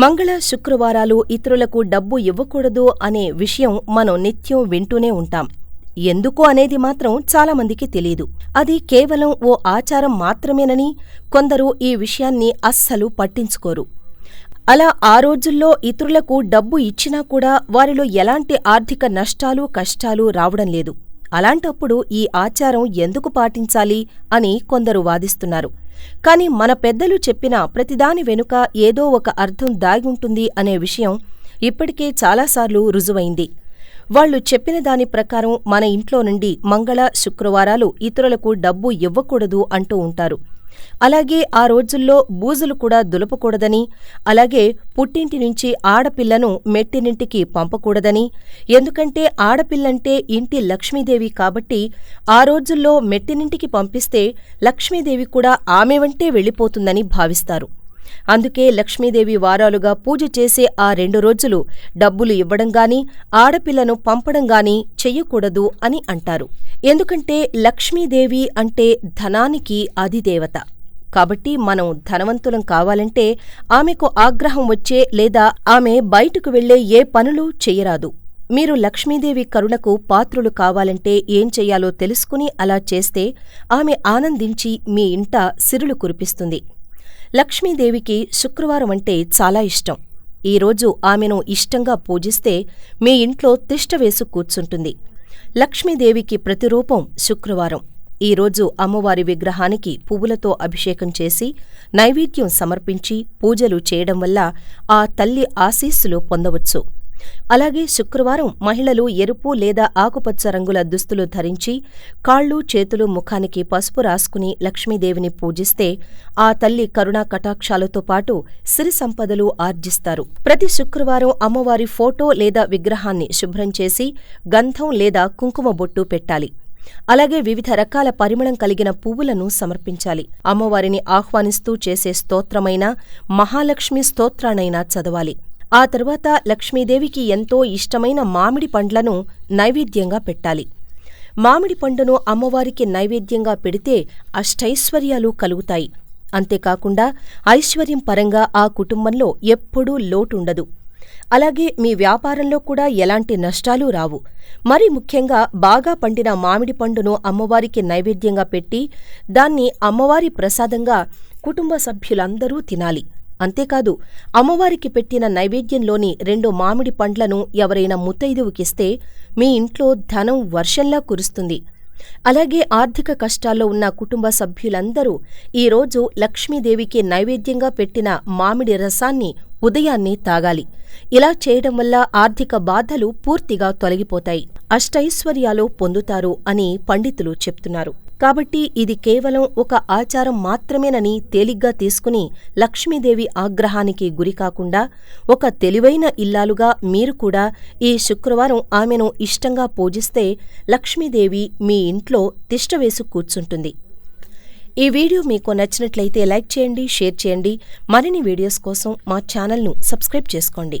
మంగళ శుక్రవారాలు ఇతరులకు డబ్బు ఇవ్వకూడదు అనే విషయం మనం నిత్యం వింటూనే ఉంటాం. ఎందుకు అనేది మాత్రం చాలామందికి తెలీదు. అది కేవలం ఓ ఆచారం మాత్రమేనని కొందరు ఈ విషయాన్ని అస్సలు పట్టించుకోరు. అలా ఆ రోజుల్లో ఇతరులకు డబ్బు ఇచ్చినా కూడా వారిలో ఎలాంటి ఆర్థిక నష్టాలు కష్టాలు రావడం లేదు. అలాంటప్పుడు ఈ ఆచారం ఎందుకు పాటించాలి అని కొందరు వాదిస్తున్నారు. కాని మన పెద్దలు చెప్పిన ప్రతిదాని వెనుక ఏదో ఒక అర్థం దాగుంటుంది అనే విషయం ఇప్పటికే చాలాసార్లు రుజువైంది. వాళ్ళు చెప్పిన దాని ప్రకారం మన ఇంట్లో నుండి మంగళ శుక్రవారాలు ఇతరులకు డబ్బు ఇవ్వకూడదు అంటూ ఉంటారు. అలాగే ఆ రోజుల్లో బూజులు కూడా దులపకూడదని అలాగే పుట్టింటి నుంచి ఆడపిల్లను మెట్టినింటికి పంపకూడదని ఎందుకంటే ఆడపిల్లంటే ఇంటి లక్ష్మీదేవి కాబట్టి ఆ రోజుల్లో మెట్టినింటికి పంపిస్తే లక్ష్మీదేవి కూడా ఆమె వంటే వెళ్ళిపోతుందని భావిస్తారు. అందుకే లక్ష్మీదేవి వారాలుగా పూజ చేసే ఆ రెండు రోజులు డబ్బులు ఇవ్వడం గాని ఆడపిల్లను పంపడం గాని చెయ్యకూడదు అని అంటారు. ఎందుకంటే లక్ష్మీదేవి అంటే ధనానికి అధిదేవత. కాబట్టి మనం ధనవంతులం కావాలంటే ఆమెకు ఆగ్రహం వచ్చే లేదా ఆమె బయటకు వెళ్ళే ఏ పనులు చెయ్యరాదు. మీరు లక్ష్మీదేవి కరుణకు పాత్రులు కావాలంటే ఏం చెయ్యాలో తెలుసుకుని అలా చేస్తే ఆమె ఆనందించి మీ ఇంట సిరులు కురిపిస్తుంది. లక్ష్మీదేవికి శుక్రవారం అంటే చాలా ఇష్టం. ఈరోజు ఆమెను ఇష్టంగా పూజిస్తే మీ ఇంట్లో తిష్టవేసు కూర్చుంటుంది. లక్ష్మీదేవికి ప్రతిరూపం శుక్రవారం. ఈరోజు అమ్మవారి విగ్రహానికి పువ్వులతో అభిషేకం చేసి నైవేద్యం సమర్పించి పూజలు చేయడం వల్ల ఆ తల్లి ఆశీస్సులు పొందవచ్చు. అలాగే శుక్రవారం మహిళలు ఎరుపు లేదా ఆకుపచ్చ రంగుల దుస్తులు ధరించి కాళ్ళు చేతులు ముఖానికి పసుపు రాసుకుని లక్ష్మీదేవిని పూజిస్తే ఆ తల్లి కరుణా కటాక్షాలతో పాటు సిరి సంపదలు ఆర్జిస్తారు. ప్రతి శుక్రవారం అమ్మవారి ఫోటో లేదా విగ్రహాన్ని శుభ్రం చేసి గంధం లేదా కుంకుమ బొట్టు పెట్టాలి. అలాగే వివిధ రకాల పరిమళం కలిగిన పువ్వులను సమర్పించాలి. అమ్మవారిని ఆహ్వానిస్తూ చేసే స్తోత్రమైన మహాలక్ష్మి స్తోత్రానైనా చదవాలి. ఆ తర్వాత లక్ష్మీదేవికి ఎంతో ఇష్టమైన మామిడి పండ్లను నైవేద్యంగా పెట్టాలి. మామిడి పండును అమ్మవారికి నైవేద్యంగా పెడితే అష్టైశ్వర్యాలు కలుగుతాయి. అంతేకాకుండా ఐశ్వర్యం పరంగా ఆ కుటుంబంలో ఎప్పుడూ లోటుండదు. అలాగే మీ వ్యాపారంలో కూడా ఎలాంటి నష్టాలు రావు. మరి ముఖ్యంగా బాగా పండిన మామిడి పండును అమ్మవారికి నైవేద్యంగా పెట్టి దాన్ని అమ్మవారి ప్రసాదంగా కుటుంబ సభ్యులందరూ తినాలి. అంతేకాదు అమ్మవారికి పెట్టిన నైవేద్యంలోని రెండు మామిడి పండ్లను ఎవరైనా ముత్తైదువుకిస్తే మీ ఇంట్లో ధనం వర్షంలా కురుస్తుంది. అలాగే ఆర్థిక కష్టాల్లో ఉన్న కుటుంబ సభ్యులందరూ ఈరోజు లక్ష్మీదేవికి నైవేద్యంగా పెట్టిన మామిడి రసాన్ని ఉదయాన్నే తాగాలి. ఇలా చేయడం వల్ల ఆర్థిక బాధలు పూర్తిగా తొలగిపోతాయి. అష్టైశ్వర్యాలు పొందుతారు అని పండితులు చెప్తున్నారు. కాబట్టి ఇది కేవలం ఒక ఆచారం మాత్రమేనని తేలిగ్గా తీసుకుని లక్ష్మీదేవి ఆగ్రహానికి గురికాకుండా ఒక తెలివైన ఇల్లాలుగా మీరు కూడా ఈ శుక్రవారం ఆమెను ఇష్టంగా పూజిస్తే లక్ష్మీదేవి మీ ఇంట్లో తిష్టవేసు కూర్చుంటుంది. ఈ వీడియో మీకు నచ్చినట్లయితే లైక్ చేయండి షేర్ చేయండి. మరిన్ని వీడియోస్ కోసం మా ఛానల్ను సబ్స్క్రైబ్ చేసుకోండి.